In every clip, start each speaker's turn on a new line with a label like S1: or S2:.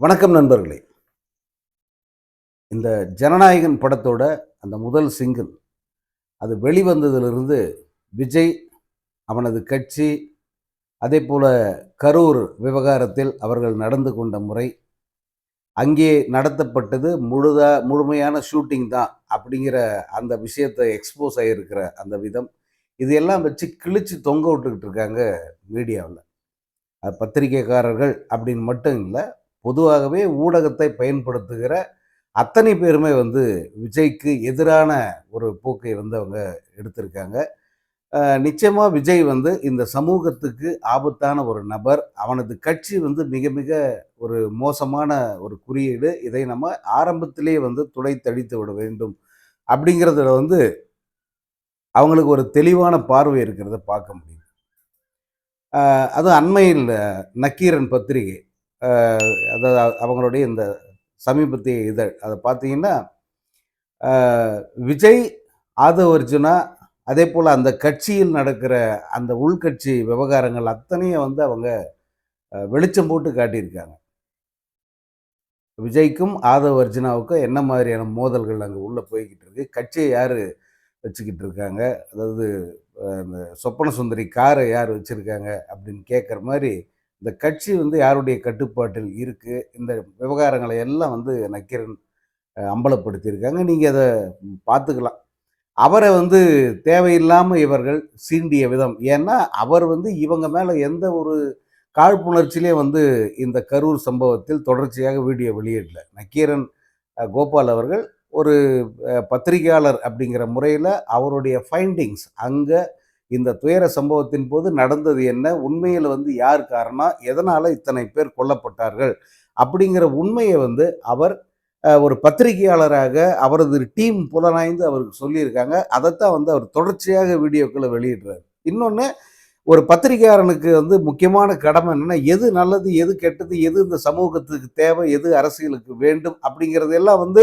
S1: வணக்கம் நண்பர்களே. இந்த ஜனநாயகன் படத்தோட அந்த முதல் சிங்கிள் அது வெளிவந்ததிலிருந்து விஜய் அவனது கட்சி அதே போல் கரூர் விவகாரத்தில் அவர்கள் நடந்து கொண்ட முறை அங்கே நடத்தப்பட்டது முழுதா முழுமையான ஷூட்டிங் தான் அப்படிங்கிற அந்த விஷயத்தை எக்ஸ்போஸ் ஆகியிருக்கிற அந்த விதம் இது எல்லாம் வச்சு கிழிச்சு தொங்க விட்டுக்கிட்டு இருக்காங்க மீடியாவில். பத்திரிகைக்காரர்கள் அப்படின்னு மட்டும் இல்லை பொதுவாகவே ஊடகத்தை பயன்படுத்துகிற அத்தனை பேருமே வந்து விஜய்க்கு எதிரான ஒரு போக்கை வந்து அவங்க எடுத்திருக்காங்க. நிச்சயமாக விஜய் வந்து இந்த சமூகத்துக்கு ஆபத்தான ஒரு நபர். அவனது கட்சி வந்து மிக மிக ஒரு மோசமான ஒரு குறியீடு. இதை நம்ம ஆரம்பத்திலேயே வந்து துணை தழித்து விட வேண்டும் அப்படிங்கிறதுல வந்து அவங்களுக்கு ஒரு தெளிவான பார்வை இருக்கிறத பார்க்க முடியும் அதுவும் அண்மையில் நக்கீரன் பத்திரிகை அதாவது அவங்களுடைய இந்த சமீபத்திய இதழ். அதை பார்த்தீங்கன்னா விஜய் ஆதவ அர்ஜுனா அதே போல் அந்த கட்சியில் நடக்கிற அந்த உள்கட்சி விவகாரங்கள் அத்தனையும் வந்து அவங்க வெளிச்சம் போட்டு காட்டியிருக்காங்க. விஜய்க்கும் ஆதவ அர்ஜுனாவுக்கும் என்ன மாதிரியான மோதல்கள் அங்கே உள்ளே போய்கிட்டு இருக்கு? கட்சியை யார் வச்சுக்கிட்டு இருக்காங்க? அதாவது அந்த சொப்பன சுந்தரி காரை யார் வச்சுருக்காங்க? அப்படின்னு கேட்குற மாதிரி இந்த கட்சி வந்து யாருடைய கட்டுப்பாட்டில் இருக்குது இந்த விவகாரங்களை எல்லாம் வந்து நக்கீரன் அம்பலப்படுத்தியிருக்காங்க. நீங்கள் அதை பார்த்துக்கலாம். அவரை வந்து தேவையில்லாமல் இவர்கள் சீண்டிய விதம். ஏன்னா அவர் வந்து இவங்க மேலே எந்த ஒரு காழ்ப்புணர்ச்சியிலே வந்து இந்த கரூர் சம்பவத்தில் தொடர்ச்சியாக வீடியோ வெளியிடல. நக்கீரன் கோபால் அவர்கள் ஒரு பத்திரிகையாளர் அப்படிங்கிற முறையில் அவருடைய ஃபைண்டிங்ஸ் அங்கே இந்த துயர சம்பவத்தின் போது நடந்தது என்ன? உண்மையில் வந்து யார் காரணம்? எதனால் இத்தனை பேர் கொல்லப்பட்டார்கள்? அப்படிங்கிற உண்மையை வந்து அவர் ஒரு பத்திரிகையாளராக அவரது டீம் புலனாய்ந்து அவருக்கு சொல்லியிருக்காங்க. அதைத்தான் வந்து அவர் தொடர்ச்சியாக வீடியோக்களை வெளியிடுறார். இன்னொன்று ஒரு பத்திரிகையாளனுக்கு வந்து முக்கியமான கடமை என்னென்னா எது நல்லது எது கெட்டது எது இந்த சமூகத்துக்கு தேவை எது அரசியலுக்கு வேண்டும் அப்படிங்கிறதெல்லாம் வந்து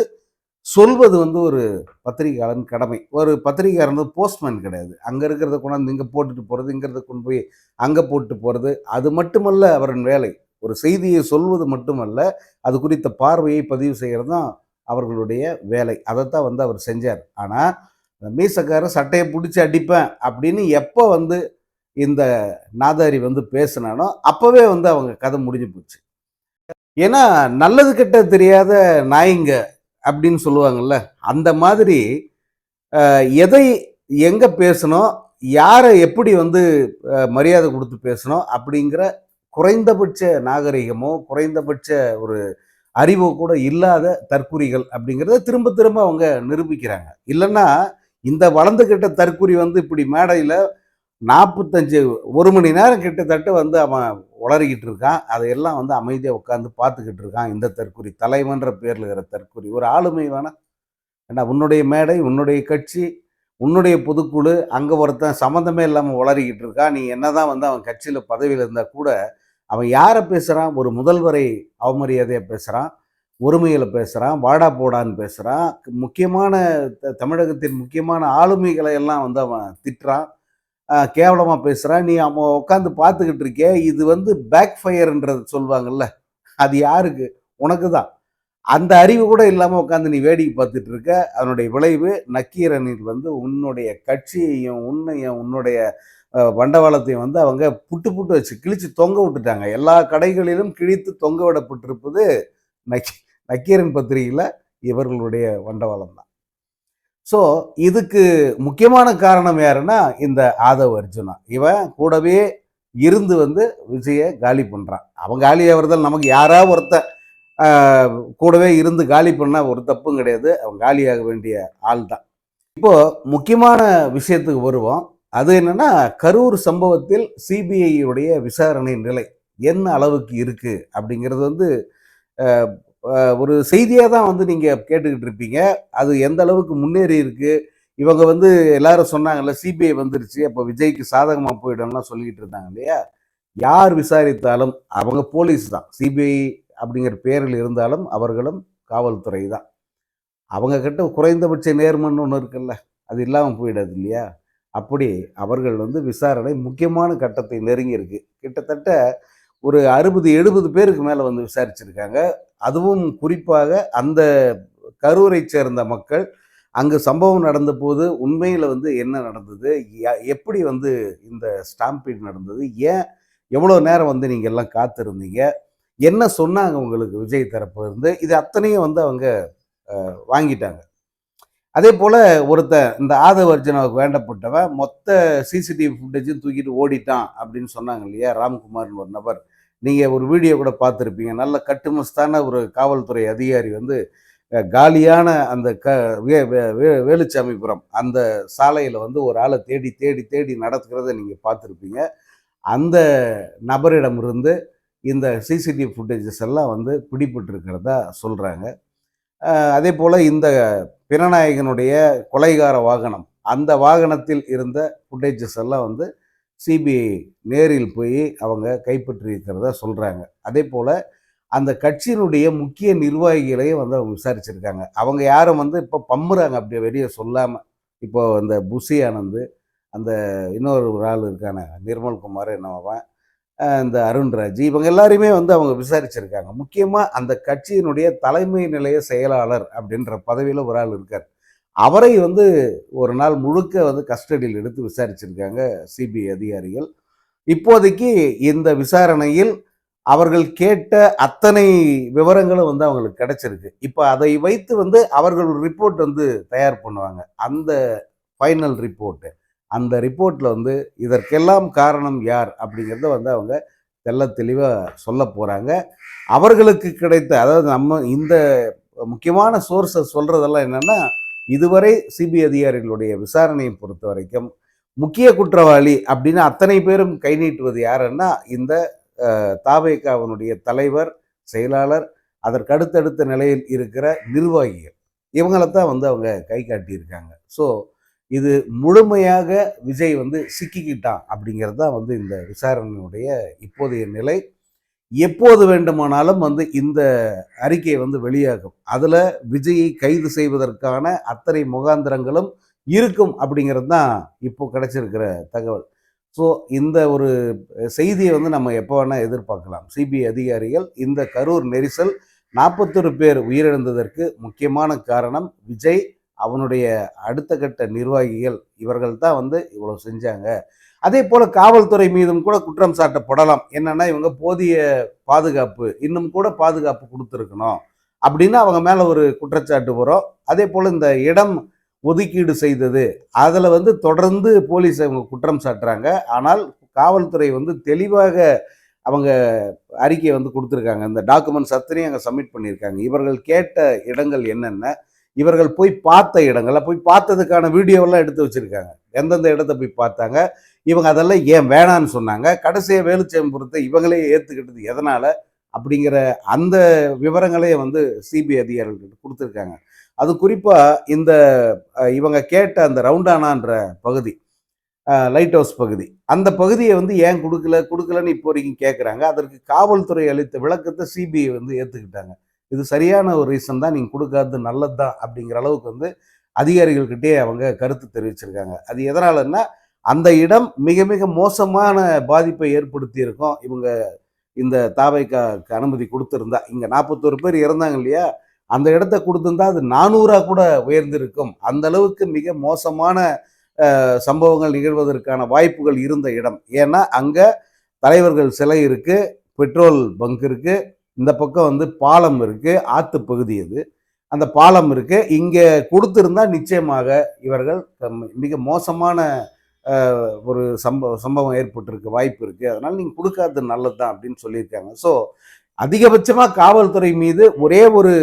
S1: சொல்வது வந்து ஒரு பத்திரிகையாளன் கடமை. ஒரு பத்திரிகையாளர் வந்து போஸ்ட்மேன் கிடையாது. அங்கே இருக்கிறத கொண்டாந்து இங்கே போட்டுட்டு போகிறது இங்கிறத கொண்டு போய் அங்கே போட்டு போகிறது அது மட்டுமல்ல அவரின் வேலை. ஒரு செய்தியை சொல்வது மட்டுமல்ல அது குறித்த பார்வையை பதிவு செய்கிறது தான் அவர்களுடைய வேலை. அதைத்தான் வந்து அவர் செஞ்சார். ஆனால் மீசக்காரன் சட்டையை பிடிச்சி அடிப்பேன் அப்படின்னு எப்போ வந்து இந்த நாதாரி வந்து பேசினானோ அப்போவே வந்து அவங்க கதை முடிஞ்சு போச்சு. ஏன்னா நல்லது கிட்ட தெரியாத நாய்ங்க அப்படின்னு சொல்லுவாங்கல்ல அந்த மாதிரி எதை எங்கே பேசணும் யாரை எப்படி வந்து மரியாதை கொடுத்து பேசணும் அப்படிங்கிற குறைந்தபட்ச நாகரிகமோ குறைந்தபட்ச ஒரு அறிவோ கூட இல்லாத தற்குறிகள் அப்படிங்கிறத திரும்ப திரும்ப அவங்க நிரூபிக்கிறாங்க. இல்லைன்னா இந்த வளர்ந்துக்கிட்ட தற்குறி வந்து இப்படி மேடையில் நாற்பத்தஞ்சு ஒரு மணி நேரம் கிட்டத்தட்ட வந்து அவன் உளறிக்கிட்டு இருக்கான் அதையெல்லாம் வந்து அமைதியாக உட்காந்து பார்த்துக்கிட்டு இருக்கான் இந்த தற்குறி தலைவன்ற பேரில் இருக்கிற தற்குறி ஒரு ஆளுமை வேணாம் ஏன்னா உன்னுடைய மேடை உன்னுடைய கட்சி உன்னுடைய பொதுக்குழு அங்கே ஒருத்தன் சம்மந்தமே இல்லாமல் உளறிக்கிட்டு இருக்கான் நீ என்னதான் வந்து அவன் கட்சியில் பதவியில் இருந்தால் கூட அவன் யாரை பேசுகிறான் ஒரு முதல்வரை அவமரியாதையாக பேசுகிறான் ஒருமையில் பேசுகிறான் வாடா போடான்னு பேசுகிறான் முக்கியமான த- தமிழகத்தின் முக்கியமான ஆளுமைகளை எல்லாம் வந்து அவன் திட்டுறான். கேவலமாக பேசுகிறான் நீ அவன் உட்காந்து பார்த்துக்கிட்டு இருக்கே. இது வந்து பேக் ஃபயர்ன்றது சொல்லுவாங்கல்ல. அது யாருக்கு? உனக்கு தான். அந்த அறிவு கூட இல்லாமல் உட்காந்து நீ வேடிக்கை பார்த்துட்டு இருக்க. அதனுடைய விளைவு நக்கீரனில் வந்து உன்னுடைய கட்சியையும் உன்னையும் உன்னுடைய வண்டவாளத்தையும் வந்து அவங்க புட்டு புட்டு வச்சு கிழிச்சு தொங்க விட்டுட்டாங்க. எல்லா கடைகளிலும் கிழித்து தொங்க விடப்பட்டிருப்பது நக்கீரன் பத்திரிகையில் இவர்களுடைய வண்டவாளம் தான் ஸோ இதுக்கு முக்கியமான காரணம் யாருன்னா இந்த ஆதவ் அர்ஜுனா. இவன் கூடவே இருந்து வந்து விஜயை காலி பண்ணுறான் அவன் காலி ஆகிறதால் நமக்கு யாராவது ஒருத்தன் கூடவே இருந்து காலி பண்ணால் ஒரு தப்பும் கிடையாது. அவன் காலியாக வேண்டிய ஆள் தான் இப்போது முக்கியமான விஷயத்துக்கு வருவோம். அது என்னன்னா கரூர் சம்பவத்தில் சிபிஐயுடைய விசாரணை நிலை என்ன அளவுக்கு இருக்குது அப்படிங்கிறது வந்து ஒரு செய்தியாக தான் வந்து நீங்கள் கேட்டுக்கிட்டு இருப்பீங்க. அது எந்த அளவுக்கு முன்னேறி இருக்கு? இவங்க வந்து எல்லாரும் சொன்னாங்கல்ல சிபிஐ வந்துருச்சு அப்போ விஜய்க்கு சாதகமாக போயிடும்லாம் சொல்லிக்கிட்டு இருந்தாங்க இல்லையா? யார் விசாரித்தாலும் அவங்க போலீஸ் தான். சிபிஐ அப்படிங்கிற பேரில் இருந்தாலும் அவர்களும் காவல்துறை தான். அவங்க கிட்ட குறைந்தபட்ச நேர்மன்னு ஒன்று இருக்குல்ல அது இல்லாமல் போயிடாது இல்லையா? அப்படி அவர்கள் வந்து விசாரணை முக்கியமான கட்டத்தை நெருங்கியிருக்கு. கிட்டத்தட்ட ஒரு அறுபது எழுபது பேருக்கு மேலே வந்து விசாரிச்சிருக்காங்க. அதுவும் குறிப்பாக அந்த கரூரை சேர்ந்த மக்கள் அங்கு சம்பவம் நடந்த போது உண்மையில் வந்து என்ன நடந்தது? எப்படி வந்து இந்த ஸ்டாம்பீட் நடந்தது? ஏன் எவ்வளோ நேரம் வந்து நீங்கள் எல்லாம் காத்திருந்தீங்க? என்ன சொன்னாங்க உங்களுக்கு விஜய் தரப்பு இருந்து? இது அத்தனையும் வந்து அவங்க வாங்கிட்டாங்க. அதே போல் ஒருத்தன் இந்த ஆதவ அர்ஜுனாவுக்கு வேண்டப்பட்டவன் மொத்த சிசிடிவி ஃபுட்டேஜும் தூக்கிட்டு ஓடிட்டான் அப்படின்னு சொன்னாங்க இல்லையா ராம்குமார்னு ஒரு நபர். நீங்கள் ஒரு வீடியோ கூட பார்த்துருப்பீங்க. நல்ல கட்டுமஸ்தான ஒரு காவல்துறை அதிகாரி வந்து காலியான அந்த க வே வே- வேலுச்சாமிபுரம் அந்த சாலையில் வந்து ஒரு ஆளை தேடி தேடி தேடி நடக்கிறத நீங்கள் பார்த்துருப்பீங்க. அந்த நபரிடமிருந்து இந்த சிசிடிவி ஃபுட்டேஜஸ் எல்லாம் வந்து பிடிபட்டிருக்கிறதா சொல்கிறாங்க அதே போல் இந்த பிணநாயகனுடைய கொலைகார வாகனம் அந்த வாகனத்தில் இருந்த ஃபுட்டேஜஸ் எல்லாம் வந்து சிபிஐ நேரில் போய் அவங்க கைப்பற்றியிருக்கிறத சொல்கிறாங்க அதே போல் அந்த கட்சியினுடைய முக்கிய நிர்வாகிகளையும் வந்து அவங்க விசாரிச்சிருக்காங்க. அவங்க யாரும் வந்து இப்போ பம்புறாங்க அப்படியே வெளியே சொல்லாமல் இப்போ அந்த புஷி ஆனந்த் அந்த இன்னொரு ஒரு ஆள் இருக்கான நிர்மல்குமார் என்னவன் இந்த அருண்ராஜ் இவங்க எல்லாருமே வந்து அவங்க விசாரிச்சிருக்காங்க. முக்கியமாக அந்த கட்சியினுடைய தலைமை நிலைய செயலாளர் அப்படின்ற பதவியில் ஒரு ஆள் இருக்கார். அவரை வந்து ஒரு நாள் முழுக்க வந்து கஸ்டடியில் எடுத்து விசாரிச்சிருக்காங்க சிபிஐ அதிகாரிகள். இப்போதைக்கு இந்த விசாரணையில் அவர்கள் கேட்ட அத்தனை விவரங்களும் வந்து அவங்களுக்கு கிடைச்சிருக்கு. இப்போ அதை வைத்து வந்து அவர்கள் ரிப்போர்ட் வந்து தயார் பண்ணுவாங்க. அந்த ஃபைனல் ரிப்போர்ட்டு. அந்த ரிப்போர்ட்டில் வந்து இதற்கெல்லாம் காரணம் யார்? அப்படிங்கிறத வந்து அவங்க தெல்ல தெளிவாக சொல்ல போகிறாங்க அவர்களுக்கு கிடைத்த அதாவது நம்ம இந்த முக்கியமான சோர்ஸை சொல்கிறதெல்லாம் என்னென்னா இதுவரை சிபிஐ அதிகாரிகளுடைய விசாரணையை பொறுத்த வரைக்கும் முக்கிய குற்றவாளி அப்படின்னு அத்தனை பேரும் கை நீட்டுவது யாருன்னா இந்த தாவேகாவினுடைய தலைவர் செயலாளர் அதற்கு அடுத்தடுத்த நிலையில் இருக்கிற நிர்வாகிகள். இவங்களை தான் வந்து அவங்க கை காட்டியிருக்காங்க. ஸோ இது முழுமையாக விஜய் வந்து சிக்கிக்கிட்டான் அப்படிங்கிறது தான் வந்து இந்த விசாரணையினுடைய இப்போதைய நிலை. எப்போது வேண்டுமானாலும் வந்து இந்த அறிக்கை வந்து வெளியாகும். அதில் விஜயை கைது செய்வதற்கான அத்தனை முகாந்திரங்களும் இருக்கும் அப்படிங்கிறது தான் இப்போ கிடைச்சிருக்கிற தகவல். ஸோ இந்த ஒரு செய்தியை வந்து நம்ம எப்போ வேணால் எதிர்பார்க்கலாம். சிபிஐ அதிகாரிகள் இந்த கரூர் நெரிசல் நாற்பத்தொரு பேர் உயிரிழந்ததற்கு முக்கியமான காரணம் விஜய் அவனுடைய அடுத்த கட்ட நிர்வாகிகள் இவர்கள் தான் வந்து இவ்வளோ செஞ்சாங்க. அதே போல் காவல்துறை மீதும் கூட குற்றம் சாட்டப்படலாம். என்னன்னா இவங்க போதிய பாதுகாப்பு இன்னும் கூட பாதுகாப்பு கொடுத்துருக்கணும் அப்படின்னு அவங்க மேலே ஒரு குற்றச்சாட்டு வரும். அதே போல் இந்த இடம் ஒதுக்கீடு செய்தது அதில் வந்து தொடர்ந்து போலீஸ் அவங்க குற்றம் சாட்டுறாங்க. ஆனால் காவல்துறை வந்து தெளிவாக அவங்க அறிக்கையை வந்து கொடுத்துருக்காங்க. இந்த டாக்குமெண்ட்ஸ் அத்தனையும் அங்கே சப்மிட் பண்ணியிருக்காங்க. இவர்கள் கேட்ட இடங்கள் என்னென்ன இவர்கள் போய் பார்த்த இடங்களை போய் பார்த்ததுக்கான வீடியோவெல்லாம் எடுத்து வச்சுருக்காங்க. எந்தெந்த இடத்த போய் பார்த்தாங்க? இவங்க அதெல்லாம் ஏன் வேணான்னு சொன்னாங்க? கடைசியாக வேலுச்சேம்புரத்தை இவங்களே ஏற்றுக்கிட்டது எதனால்? அப்படிங்கிற அந்த விவரங்களையும் வந்து சிபிஐ அதிகாரிகள் கொடுத்துருக்காங்க. அது குறிப்பாக இந்த இவங்க கேட்ட அந்த ரவுண்டானான்ற பகுதி லைட் ஹவுஸ் பகுதி அந்த பகுதியை வந்து ஏன் கொடுக்கல கொடுக்கலன்னு இப்போ வரைக்கும் கேட்குறாங்க அதற்கு காவல்துறை அளித்த விளக்கத்தை சிபிஐ வந்து ஏற்றுக்கிட்டாங்க இது சரியான ஒரு ரீசன் தான் நீங்கள் கொடுக்காதது நல்லது தான் அப்படிங்கிற அளவுக்கு வந்து அதிகாரிகள்கிட்டே அவங்க கருத்து தெரிவிச்சிருக்காங்க. அது எதனாலன்னா அந்த இடம் மிக மிக மோசமான பாதிப்பை ஏற்படுத்தி இருக்கும் இவங்க இந்த தாவைக்காக்கு அனுமதி கொடுத்துருந்தா இங்கே நாற்பத்தோரு பேர் இறந்தாங்க இல்லையா? அந்த இடத்த கொடுத்துருந்தா அது நானூறாக கூட உயர்ந்திருக்கும். அந்த அளவுக்கு மிக மோசமான சம்பவங்கள் நிகழ்வதற்கான வாய்ப்புகள் இருந்த இடம். ஏன்னா அங்கே தலைவர்கள் சிலை இருக்குது பெட்ரோல் பங்க் இருக்குது இந்த பக்கம் வந்து பாலம் இருக்குது ஆத்து பகுதி அது. அந்த பாலம் இருக்குது இங்கே கொடுத்துருந்தா நிச்சயமாக இவர்கள் மிக மோசமான ஒரு சம்பவம் சம்பவம் ஏற்பட்டிருக்கு வாய்ப்பு இருக்குது அதனால் நீங்கள் கொடுக்காதது நல்லது தான் அப்படின்னு சொல்லியிருக்காங்க. ஸோ அதிகபட்சமாக காவல்துறை மீது ஒரே ஒரு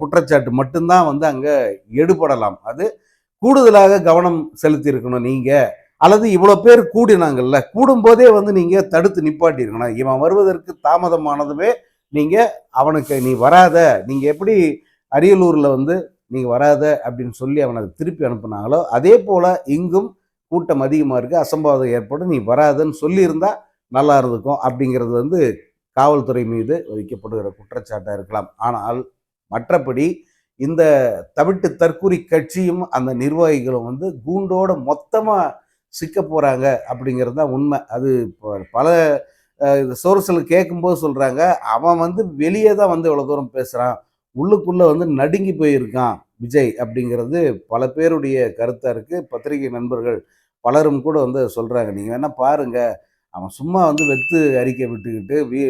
S1: குற்றச்சாட்டு மட்டும்தான் வந்து அங்கே எடுபடலாம். அது கூடுதலாக கவனம் செலுத்தியிருக்கணும் நீங்கள் அல்லது இவ்வளோ பேர் கூடினாங்கல்ல கூடும்போதே வந்து நீங்கள் தடுத்து நிப்பாட்டியிருக்கணும். இவன் வருவதற்கு தாமதமானதுமே நீங்கள் அவனுக்கு நீ வராத நீங்கள் எப்படி அரியலூரில் வந்து நீங்கள் வராத அப்படின்னு சொல்லி அவனை திருப்பி அனுப்புனாங்களோ அதே போல் இங்கும் கூட்டம் அதிகமாக இருக்குது அசம்பாவிதம் ஏற்படும். நீ வராதுன்னு சொல்லியிருந்தா நல்லா இருந்திருக்கும் அப்படிங்கிறது வந்து காவல்துறை மீது வைக்கப்படுகிற குற்றச்சாட்டாக இருக்கலாம். ஆனால் மற்றபடி இந்த தவிட்டு தற்கூரி கட்சியும் அந்த நிர்வாகிகளும் வந்து கூண்டோட மொத்தமாக சிக்க போகிறாங்க அப்படிங்கிறது தான் உண்மை. அது இப்போ பல சோர்ஸில் கேட்கும்போது சொல்கிறாங்க அவன் வந்து வெளியே தான் வந்து இவ்வளோ தூரம் பேசுகிறான் உள்ளுக்குள்ளே வந்து நடுங்கி போயிருக்கான் விஜய் அப்படிங்கிறது பல பேருடைய கருத்தாக இருக்குது பத்திரிகை நண்பர்கள் பலரும் கூட வந்து சொல்கிறாங்க நீங்கள் வேணால் பாருங்கள் அவன் சும்மா வந்து வெத்து அறிக்கை விட்டுக்கிட்டு வீ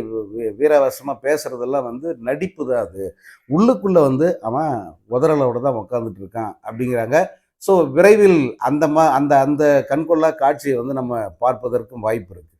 S1: வீரவாசமாக பேசுகிறதெல்லாம் வந்து நடிப்பு தான் அது. உள்ளுக்குள்ளே வந்து அவன் உதறலோட தான் உட்காந்துட்டு இருக்கான் அப்படிங்கிறாங்க. ஸோ விரைவில் அந்த மா அந்த அந்த கண்கொள்ளா காட்சியை வந்து நம்ம பார்ப்பதற்கும் வாய்ப்பு இருக்குது